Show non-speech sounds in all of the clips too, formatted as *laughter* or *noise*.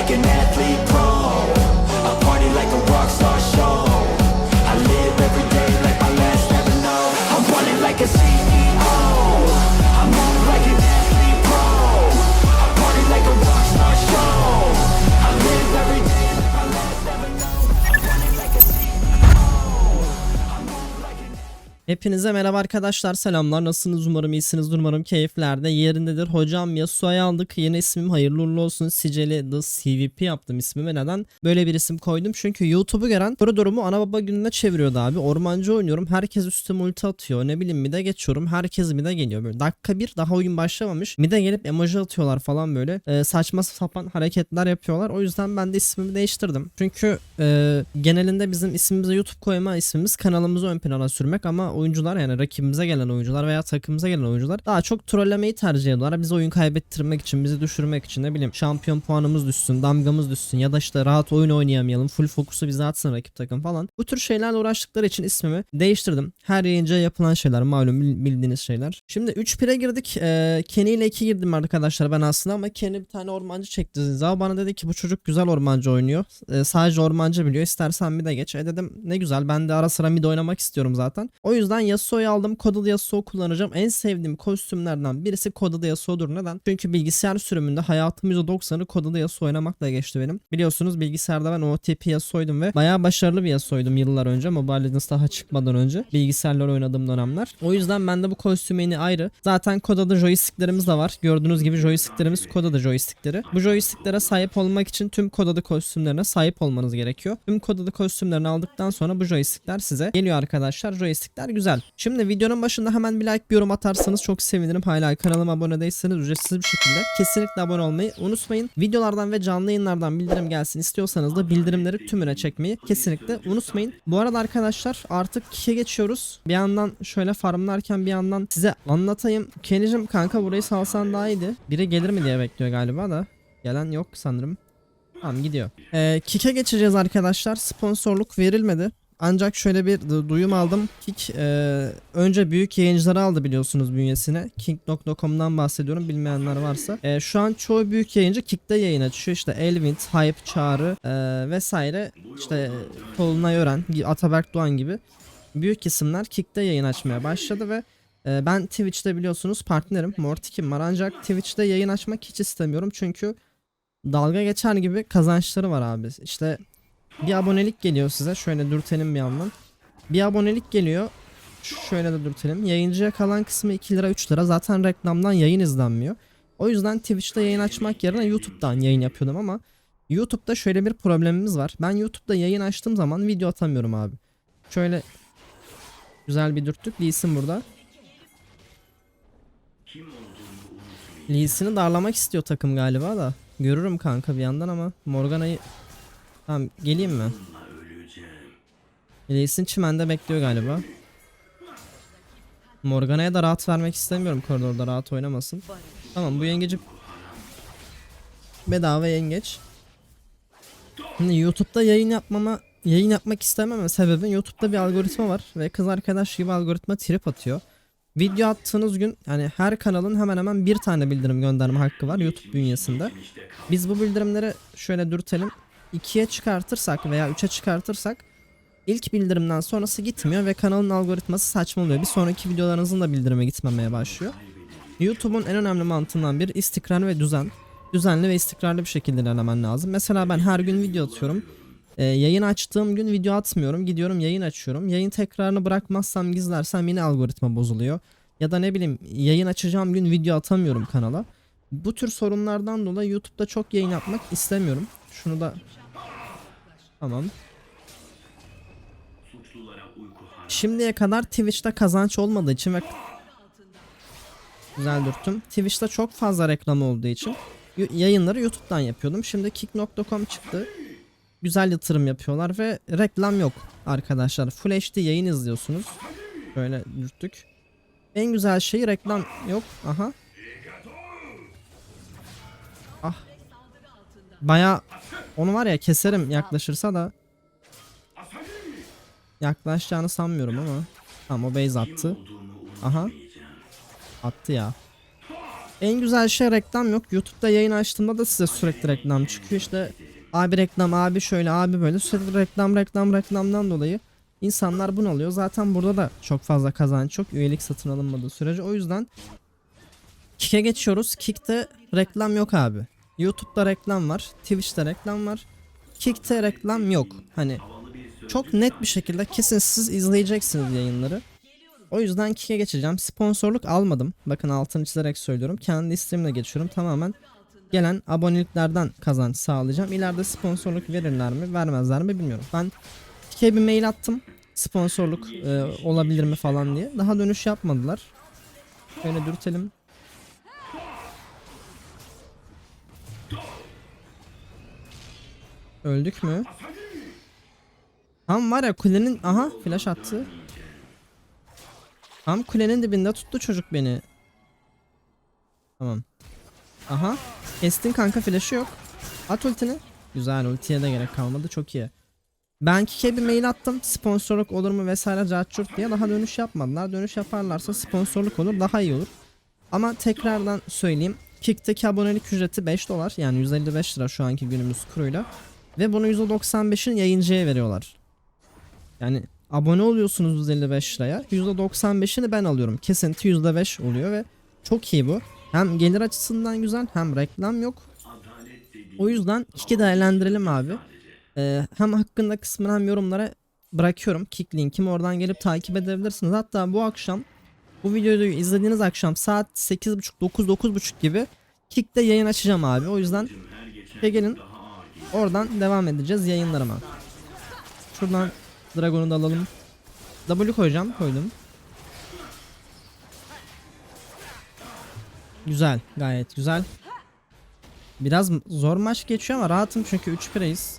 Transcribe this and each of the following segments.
like an Hepinize merhaba arkadaşlar. Selamlar. Nasılsınız? Umarım iyisiniz umarım keyiflerde yerindedir. Hocam Yasuo'yu aldık. Yeni ismim hayırlı uğurlu olsun. Siceli The CVP yaptım ismimi neden? Böyle bir isim koydum. Çünkü YouTube'u gören koridorumu ana baba gününe çeviriyordu abi. Ormancı oynuyorum. Herkes üstüme ulti atıyor. Ne bileyim mide geçiyorum. Herkes mide geliyor böyle. Dakika bir daha oyun başlamamış. Mide gelip emoji atıyorlar falan böyle. Ee, saçma sapan hareketler yapıyorlar. O yüzden ben de ismimi değiştirdim. Çünkü e, genelinde bizim ismimize YouTube koyma ismimiz kanalımızı ön plana sürmek ama oyuncular yani rakibimize gelen oyuncular veya takımımıza gelen oyuncular daha çok trollemeyi tercih ediyorlar. Bizi oyun kaybettirmek için, bizi düşürmek için ne bileyim şampiyon puanımız düşsün, damgamız düşsün ya da işte rahat oyun oynayamayalım, full fokusu bize atsın rakip takım falan. Bu tür şeylerle uğraştıkları için ismimi değiştirdim. Her yayıncıya yapılan şeyler malum bil- bildiğiniz şeyler. Şimdi 3 pire girdik. Ee, Kenny ile 2 girdim arkadaşlar ben aslında ama Kenny bir tane ormancı çekti. Zav bana dedi ki bu çocuk güzel ormancı oynuyor. Ee, sadece ormancı biliyor. İstersen bir de geç. E dedim ne güzel ben de ara sıra mid oynamak istiyorum zaten. O yüzden Yasuo'yu aldım. Kodal Yasuo kullanacağım. En sevdiğim kostümlerden birisi Kodal Yasuo'dur. Neden? Çünkü bilgisayar sürümünde hayatım %90'ı Kodal Yasuo oynamakla geçti benim. Biliyorsunuz bilgisayarda ben OTP Yasuo'ydum ve bayağı başarılı bir Yasuo'ydum yıllar önce. Mobile Legends daha çıkmadan önce. Bilgisayarlar oynadığım dönemler. O yüzden bende bu kostüm yeni ayrı. Zaten Koda'da joysticklerimiz de var. Gördüğünüz gibi joysticklerimiz Koda'da joystickleri. Bu joysticklere sahip olmak için tüm Koda'da kostümlerine sahip olmanız gerekiyor. Tüm Koda'da kostümlerini aldıktan sonra bu joystickler size geliyor arkadaşlar. Joystickler güzel. Şimdi videonun başında hemen bir like bir yorum atarsanız çok sevinirim. Hala kanalıma abone değilseniz ücretsiz bir şekilde kesinlikle abone olmayı unutmayın. Videolardan ve canlı yayınlardan bildirim gelsin istiyorsanız da bildirimleri tümüne çekmeyi kesinlikle unutmayın. Bu arada arkadaşlar artık kike geçiyoruz. Bir yandan şöyle farmlarken bir yandan size anlatayım. Kenijim kanka burayı salsan daha iyiydi. Biri gelir mi diye bekliyor galiba da. Gelen yok sanırım. Tamam gidiyor. Ee, Kik'e geçeceğiz arkadaşlar. Sponsorluk verilmedi. Ancak şöyle bir du- duyum aldım. Kik e, önce büyük yayıncıları aldı biliyorsunuz bünyesine. King.com'dan bahsediyorum bilmeyenler varsa. E, şu an çoğu büyük yayıncı Kik'te yayın açıyor. İşte Elvind, Hype, Çağrı e, vesaire. İşte Tolunay Ören, Ataberk Doğan gibi büyük isimler Kik'te yayın açmaya başladı ve e, ben Twitch'te biliyorsunuz partnerim. Mortikim var ancak Twitch'te yayın açmak hiç istemiyorum çünkü dalga geçer gibi kazançları var abi. İşte bir abonelik geliyor size. Şöyle dürtelim bir yandan. Bir abonelik geliyor. Şöyle de dürtelim. Yayıncıya kalan kısmı 2 lira 3 lira. Zaten reklamdan yayın izlenmiyor. O yüzden Twitch'te yayın açmak yerine YouTube'dan yayın yapıyordum ama YouTube'da şöyle bir problemimiz var. Ben YouTube'da yayın açtığım zaman video atamıyorum abi. Şöyle güzel bir dürttük. Lee Sin burada. Lee Sin'i darlamak istiyor takım galiba da. Görürüm kanka bir yandan ama Morgana'yı Tamam geleyim mi? Sin çimende bekliyor galiba. Morgana'ya da rahat vermek istemiyorum koridorda rahat oynamasın. Tamam bu yengeci bedava yengeç. Şimdi YouTube'da yayın yapmama yayın yapmak istememe sebebi YouTube'da bir algoritma var ve kız arkadaş gibi algoritma trip atıyor. Video attığınız gün yani her kanalın hemen hemen bir tane bildirim gönderme hakkı var YouTube bünyesinde. Biz bu bildirimleri şöyle dürtelim. 2'ye çıkartırsak veya 3'e çıkartırsak ilk bildirimden sonrası gitmiyor ve kanalın algoritması saçmalıyor. Bir sonraki videolarınızın da bildirime gitmemeye başlıyor. YouTube'un en önemli mantığından biri istikrar ve düzen. Düzenli ve istikrarlı bir şekilde ilerlemen lazım. Mesela ben her gün video atıyorum. Ee, yayın açtığım gün video atmıyorum. Gidiyorum yayın açıyorum. Yayın tekrarını bırakmazsam gizlersem yine algoritma bozuluyor. Ya da ne bileyim yayın açacağım gün video atamıyorum kanala. Bu tür sorunlardan dolayı YouTube'da çok yayın yapmak istemiyorum. Şunu da Tamam. Şimdiye kadar Twitch'te kazanç olmadığı için ve güzel dürttüm. Twitch'te çok fazla reklam olduğu için yayınları YouTube'dan yapıyordum. Şimdi kick.com çıktı. Güzel yatırım yapıyorlar ve reklam yok arkadaşlar. Full HD yayın izliyorsunuz. Böyle dürttük. En güzel şey reklam yok. Aha. Ah. Baya onu var ya keserim yaklaşırsa da yaklaşacağını sanmıyorum ama tamam o base attı. Aha. Attı ya. En güzel şey reklam yok. YouTube'da yayın açtığımda da size sürekli reklam çıkıyor. İşte abi reklam, abi şöyle, abi böyle sürekli reklam, reklam, reklamdan dolayı insanlar bunu alıyor. Zaten burada da çok fazla kazanç yok. Üyelik satın alınmadığı sürece. O yüzden Kick'e geçiyoruz. Kick'te reklam yok abi. YouTube'da reklam var. Twitch'te reklam var. Kick'te reklam yok. Hani çok net bir şekilde kesin siz izleyeceksiniz yayınları. O yüzden Kick'e geçeceğim. Sponsorluk almadım. Bakın altını çizerek söylüyorum. Kendi isteğimle geçiyorum. Tamamen gelen aboneliklerden kazanç sağlayacağım. İleride sponsorluk verirler mi vermezler mi bilmiyorum. Ben Kick'e bir mail attım. Sponsorluk e, olabilir mi falan diye. Daha dönüş yapmadılar. Şöyle dürtelim. Öldük mü? Tam var ya kulenin aha flash attı. Tam kulenin dibinde tuttu çocuk beni. Tamam. Aha. Kestin kanka flash'ı yok. At ultini. Güzel ultiye de gerek kalmadı çok iyi. Ben Kik'e bir mail attım. Sponsorluk olur mu vesaire carçurt diye daha dönüş yapmadılar. Dönüş yaparlarsa sponsorluk olur daha iyi olur. Ama tekrardan söyleyeyim. Kick'teki abonelik ücreti 5 dolar yani 155 lira şu anki günümüz kuruyla. Ve bunu %95'in yayıncıya veriyorlar. Yani abone oluyorsunuz 155 liraya. %95'ini ben alıyorum. Kesinti %5 oluyor ve çok iyi bu. Hem gelir açısından güzel hem reklam yok. O yüzden Kick'i değerlendirelim abi. Ee, hem hakkında kısmını hem yorumlara bırakıyorum. Kick linkimi oradan gelip takip edebilirsiniz. Hatta bu akşam bu videoyu izlediğiniz akşam saat 8.30 9 9.30 gibi Kick'te yayın açacağım abi. O yüzden Kick'e gelin. Oradan devam edeceğiz yayınlarıma. Şuradan Dragon'u da alalım. W koyacağım. Koydum. Güzel. Gayet güzel. Biraz zor maç geçiyor ama rahatım çünkü 3 pireyiz.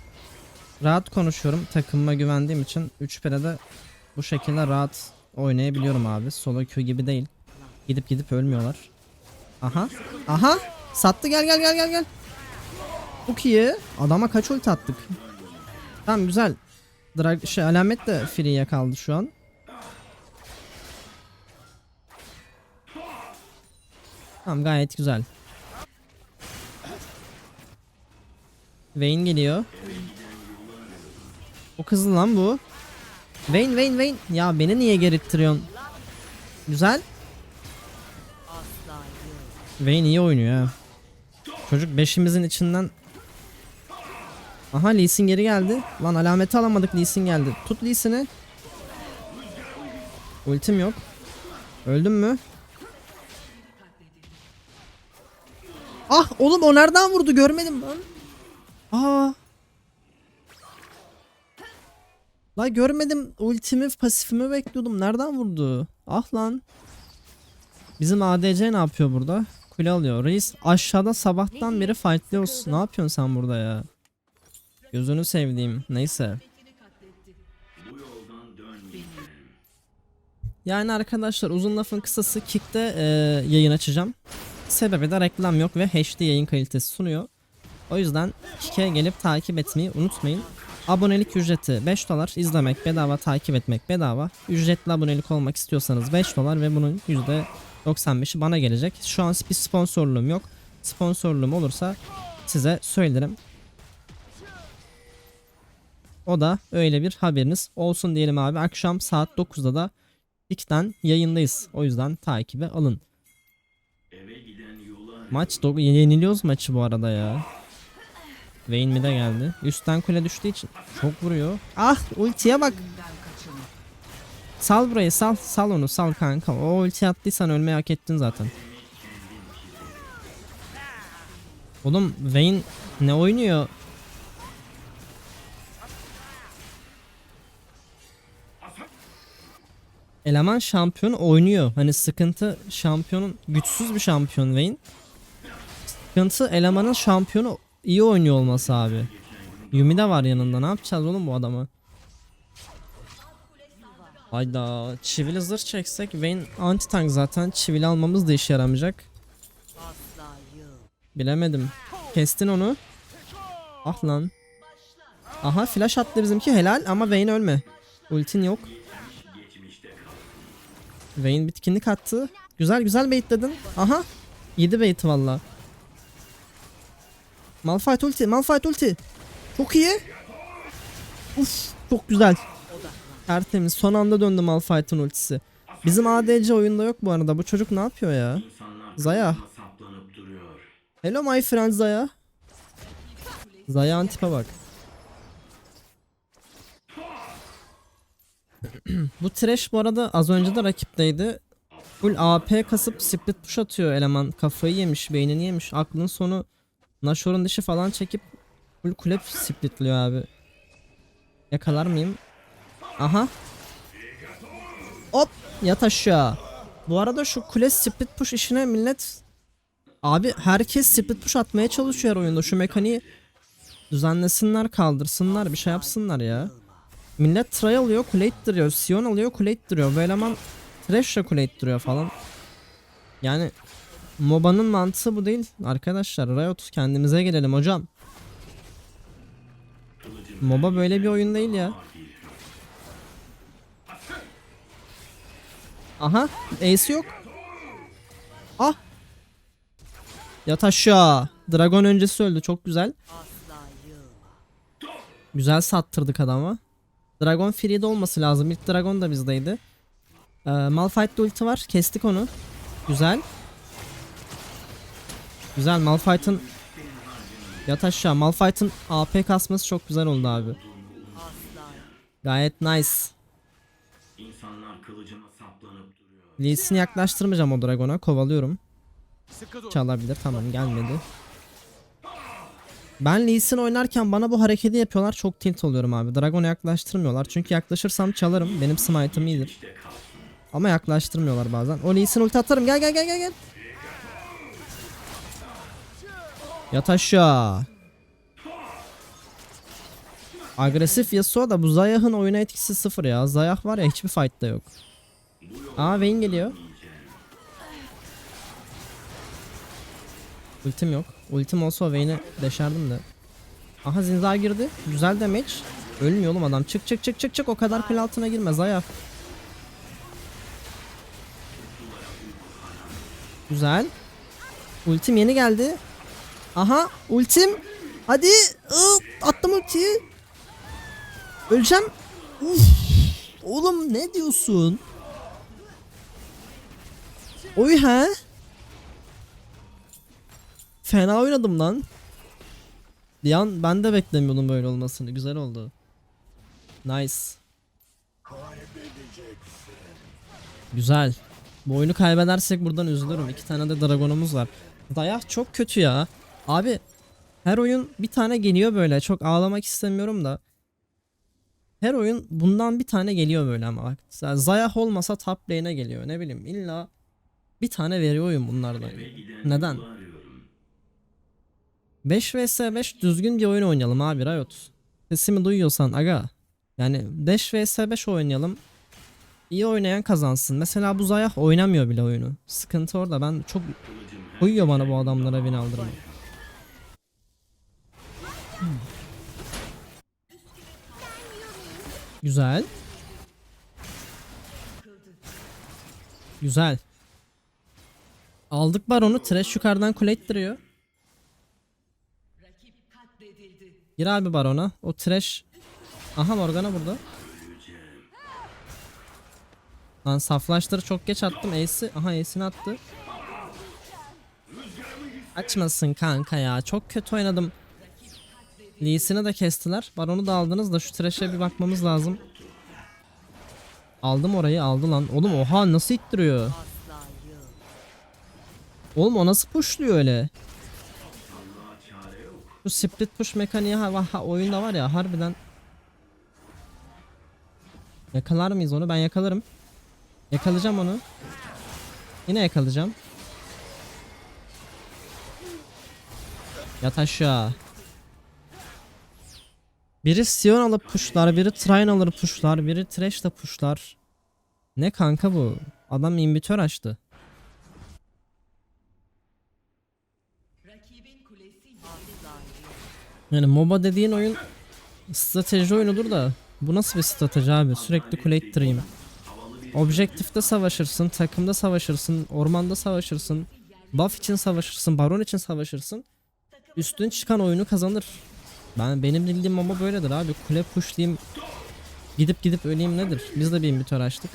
Rahat konuşuyorum. Takımıma güvendiğim için 3 pirede bu şekilde rahat oynayabiliyorum abi. Solo Q gibi değil. Gidip gidip ölmüyorlar. Aha. Aha. Sattı gel gel gel gel gel. Çok iyi. Adama kaç ulti attık. Tamam güzel. Drag şey alamet de free'ye kaldı şu an. Tamam gayet güzel. Vayne geliyor. O hızlı lan bu. Vayne Vayne Vayne. Ya beni niye gerittiriyorsun? Güzel. Vayne iyi oynuyor ha. Çocuk beşimizin içinden Aha Lee geri geldi. Lan alameti alamadık Lee geldi. Tut Lee Sin'i. Ultim yok. Öldüm mü? Ah oğlum o nereden vurdu görmedim lan. Aa. La görmedim ultimi pasifimi bekliyordum. Nereden vurdu? Ah lan. Bizim ADC ne yapıyor burada? Kule alıyor. Reis aşağıda sabahtan beri fightlıyoruz. Ne yapıyorsun sen burada ya? Gözünü sevdiğim. Neyse. Yani arkadaşlar uzun lafın kısası Kick'te e, yayın açacağım. Sebebi de reklam yok ve HD yayın kalitesi sunuyor. O yüzden Kick'e gelip takip etmeyi unutmayın. Abonelik ücreti 5 dolar. izlemek bedava, takip etmek bedava. Ücretli abonelik olmak istiyorsanız 5 dolar ve bunun %95'i bana gelecek. Şu an bir sponsorluğum yok. Sponsorluğum olursa size söylerim. O da öyle bir haberiniz olsun diyelim abi. Akşam saat 9'da da Kick'ten yayındayız. O yüzden takibe alın. Maç yeniliyoruz maçı bu arada ya. Vayne mi de geldi. Üstten kule düştüğü için çok vuruyor. Ah ultiye bak. Sal burayı sal. Sal onu sal kanka. O ulti attıysan ölmeyi hak ettin zaten. Oğlum Vayne ne oynuyor? Eleman şampiyon oynuyor. Hani sıkıntı şampiyonun güçsüz bir şampiyon Vayne. Sıkıntı elemanın şampiyonu iyi oynuyor olması abi. Yumi de var yanında. Ne yapacağız oğlum bu adamı? Hayda. Çivili zırh çeksek Vayne anti tank zaten. Çivili almamız da işe yaramayacak. Bilemedim. Kestin onu. Ah lan. Aha flash attı bizimki helal ama Vayne ölme. Ultin yok. Vayne bitkinlik attı. Güzel güzel baitledin. Aha. Yedi bait valla. Malphite ulti, Malphite ulti. Çok iyi. Uf, çok güzel. Tertemiz. Son anda döndü Malphite'ın ultisi. Bizim ADC oyunda yok bu arada. Bu çocuk ne yapıyor ya? Zaya. Hello my friend Zaya. Zaya antipe bak. *clears throat* bu trash bu arada az önce de rakipteydi. Full AP kasıp split push atıyor eleman. Kafayı yemiş, beynini yemiş. Aklın sonu Nashor'un dışı falan çekip full kule splitliyor abi. Yakalar mıyım? Aha. Hop yat aşağı. Bu arada şu kule split push işine millet Abi herkes split push atmaya çalışıyor oyunda. Şu mekaniği düzenlesinler, kaldırsınlar, bir şey yapsınlar ya. Millet try alıyor, kule ittiriyor. Sion alıyor, kule ittiriyor. Bu eleman Thresh'le kule ittiriyor falan. Yani MOBA'nın mantığı bu değil arkadaşlar. Riot kendimize gelelim hocam. MOBA böyle bir oyun değil ya. Aha, ace yok. Ah. Yat aşağı. Dragon öncesi öldü. Çok güzel. Güzel sattırdık adama. Dragon free'de olması lazım. İlk Dragon da bizdeydi. Ee, Malphite ulti var. Kestik onu. Güzel. Güzel Malphite'ın Yat aşağı. Malphite'ın AP kasması çok güzel oldu abi. Gayet nice. Lee yaklaştırmayacağım o Dragon'a. Kovalıyorum. Çalabilir. Tamam gelmedi. Ben Lee Sin oynarken bana bu hareketi yapıyorlar. Çok tilt oluyorum abi. Dragon'a yaklaştırmıyorlar. Çünkü yaklaşırsam çalarım. Benim smite'ım iyidir. Ama yaklaştırmıyorlar bazen. O Lee Sin ulti atarım. Gel gel gel gel gel. Yat aşağı. Agresif Yasuo da bu Zayah'ın oyuna etkisi sıfır ya. Zayah var ya hiçbir fight'ta yok. Aa Vayne geliyor. Ultim yok. Ultim olsa Vayne'i deşerdim de. Aha Zinzar girdi. Güzel damage. Ölmüyor oğlum adam. Çık çık çık çık çık. O kadar kul altına girme Zaya. Güzel. Ultim yeni geldi. Aha ultim. Hadi. Attım ultiyi. Öleceğim. Uf. Oğlum ne diyorsun? Oy he. Fena oynadım lan. Bir an ben de beklemiyordum böyle olmasını. Güzel oldu. Nice. Güzel. Bu oyunu kaybedersek buradan üzülürüm. İki tane de dragonumuz var. Dayak çok kötü ya. Abi her oyun bir tane geliyor böyle. Çok ağlamak istemiyorum da. Her oyun bundan bir tane geliyor böyle ama bak. Zayah olmasa top lane'e geliyor. Ne bileyim illa bir tane veriyor oyun bunlardan. Neden? 5 vs 5 düzgün bir oyun oynayalım abi Riot. Sesimi duyuyorsan aga. Yani 5 vs 5 oynayalım. İyi oynayan kazansın. Mesela bu Zayah oynamıyor bile oyunu. Sıkıntı orada. Ben çok uyuyor bana bu adamlara win aldırmak. Hmm. Güzel. Güzel. Aldık baronu. Trash yukarıdan kule ittiriyor. Gir abi barona. O trash. Aha Morgana burada. Lan saflaştırı çok geç attım. Ace'i. Aha Ace'ini attı. Açmasın kanka ya. Çok kötü oynadım. Lee'sini de kestiler. Baronu da aldınız da şu trash'e bir bakmamız lazım. Aldım orayı aldı lan. Oğlum oha nasıl ittiriyor? Oğlum o nasıl pushluyor öyle? Şu split push mekaniği ha, ha, oyunda var ya harbiden. Yakalar mıyız onu? Ben yakalarım. Yakalayacağım onu. Yine yakalayacağım. Yat aşağı. Biri Sion alıp pushlar, biri Trine alır pushlar, biri Thresh de pushlar. Ne kanka bu? Adam imbitör açtı. Yani MOBA dediğin oyun strateji oyunudur da bu nasıl bir strateji abi? Sürekli kule ittireyim. Objektifte savaşırsın, takımda savaşırsın, ormanda savaşırsın. Buff için savaşırsın, baron için savaşırsın. Üstün çıkan oyunu kazanır. Ben benim bildiğim ama böyledir abi. Kule pushlayayım. Gidip gidip öleyim nedir? Biz de bir imbitör açtık.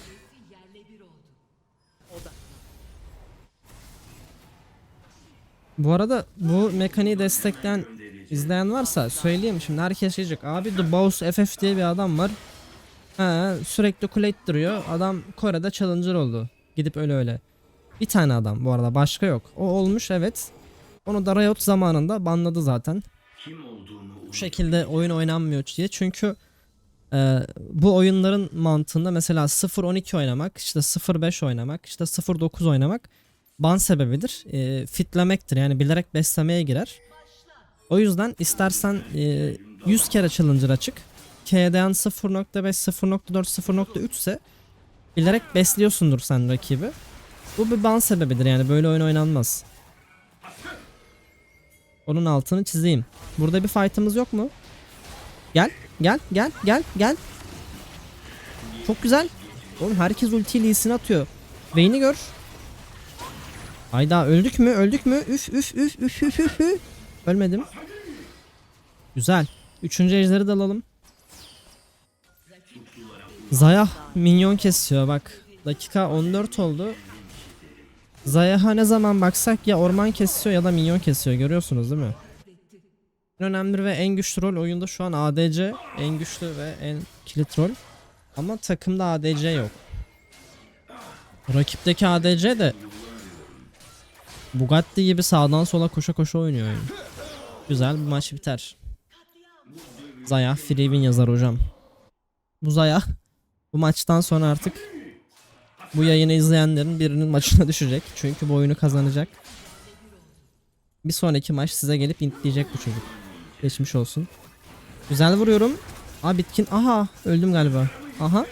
Bu arada bu mekaniği destekleyen izleyen varsa söyleyeyim şimdi herkes diyecek abi The Boss FF diye bir adam var. Ha, sürekli kule ittiriyor. Adam Kore'de challenger oldu. Gidip öyle öyle. Bir tane adam bu arada başka yok. O olmuş evet. Onu da Riot zamanında banladı zaten. Bu şekilde oyun oynanmıyor diye. Çünkü e, bu oyunların mantığında mesela 0-12 oynamak, işte 0-5 oynamak, işte 0-9 oynamak ban sebebidir. E, fitlemektir yani bilerek beslemeye girer. O yüzden istersen e, 100 kere challenger açık. KDN 0.5, 0.4, 0.3 ise bilerek besliyorsundur sen rakibi. Bu bir ban sebebidir yani böyle oyun oynanmaz. Onun altını çizeyim. Burada bir fight'ımız yok mu? Gel, gel, gel, gel, gel. Çok güzel. Oğlum herkes ultiyle iyisini atıyor. Vayne'i gör. Hayda öldük mü? Öldük mü? Üf üf üf üf üf üf. üf. Ölmedim. Güzel. Üçüncü ejderi de alalım. Zaya minyon kesiyor bak. Dakika 14 oldu. Zayah'a ne zaman baksak ya orman kesiyor ya da minyon kesiyor görüyorsunuz değil mi? En önemli ve en güçlü rol oyunda şu an ADC. En güçlü ve en kilit rol. Ama takımda ADC yok. Rakipteki ADC de Bugatti gibi sağdan sola koşa koşa oynuyor oyun. Güzel bu maç biter. Zaya free yazar hocam. Bu Zaya bu maçtan sonra artık bu yayını izleyenlerin birinin maçına düşecek. Çünkü bu oyunu kazanacak. Bir sonraki maç size gelip intleyecek bu çocuk. Geçmiş olsun. Güzel vuruyorum. Aa bitkin. Aha öldüm galiba. Aha.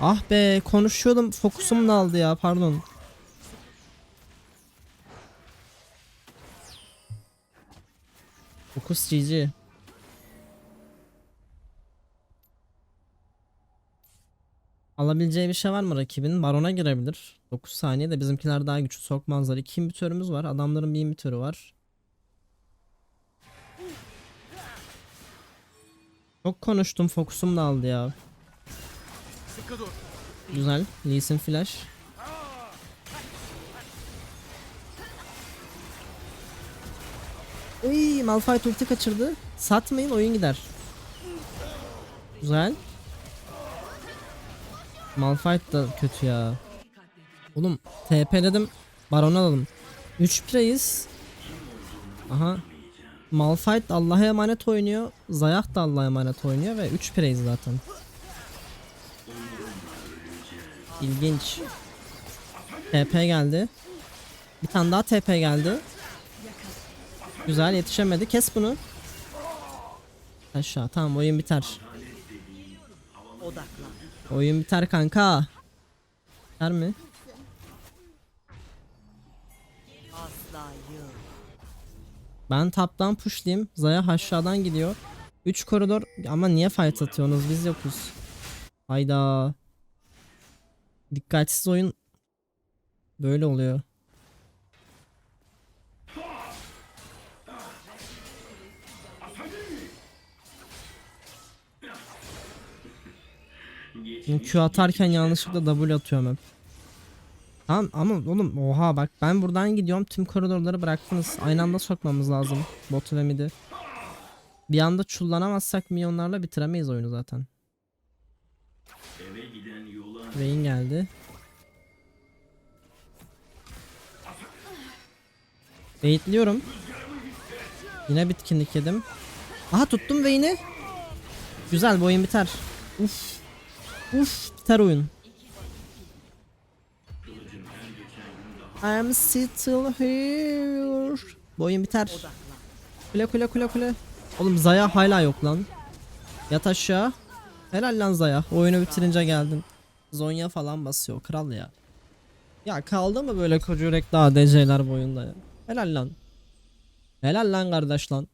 Ah be konuşuyordum fokusum daldı ya pardon. Fokus GG. Alabileceği bir şey var mı rakibin? Barona girebilir. 9 saniye de bizimkiler daha güçlü sokmazlar. 2 imbitörümüz var. Adamların bir imbitörü var. Çok konuştum fokusum da aldı ya. Güzel. Lee Sin flash. Uy, Malphite ulti kaçırdı. Satmayın oyun gider. Güzel. Malphite da kötü ya. Oğlum TP dedim. Baron alalım. 3 plays. Aha. Malphite Allah'a emanet oynuyor. Zayah da Allah'a emanet oynuyor ve 3 plays zaten. İlginç. TP geldi. Bir tane daha TP geldi. Güzel yetişemedi. Kes bunu. Aşağı tamam oyun biter. Oyun biter kanka. Biter mi? Ben taptan pushlayayım. Zaya aşağıdan gidiyor. 3 koridor ama niye fight atıyorsunuz biz yokuz. Hayda. Dikkatsiz oyun böyle oluyor. Şimdi Q atarken yanlışlıkla W atıyorum hep. Tamam ama oğlum oha bak ben buradan gidiyorum tüm koridorları bıraktınız. Aynı anda sokmamız lazım botu ve midi. Bir anda çullanamazsak milyonlarla bitiremeyiz oyunu zaten. eve giden yola Vayne geldi. Baitliyorum. Yine bitkinlik yedim. Aha tuttum Vayne'i. Güzel bu oyun biter. Uf. Uf biter oyun. I'm still here. Bu oyun biter. Kule kule kule kule. Oğlum Zaya hala yok lan. Yat aşağı. Helal lan Zaya. Oyunu bitirince geldin. Zonya falan basıyor. Kral ya. Ya kaldı mı böyle koca yürekli ADC'ler bu oyunda ya? Helal lan. Helal lan kardeş lan.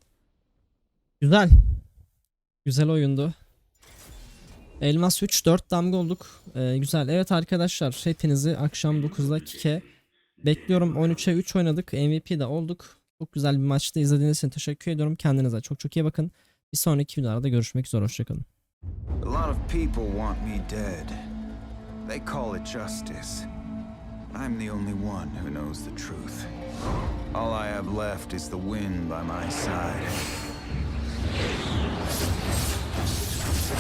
Güzel. Güzel oyundu. Elmas 3 4 damga olduk. Ee, güzel. Evet arkadaşlar hepinizi akşam 9'da Kike Bekliyorum 13'e 3 oynadık. MVP de olduk. Çok güzel bir maçtı. İzlediğiniz için teşekkür ediyorum. Kendinize çok çok iyi bakın. Bir sonraki videolarda görüşmek üzere. Hoşçakalın. A lot of people want me dead. They call it justice. I'm the only one who knows the truth. All I have left is the wind by my side.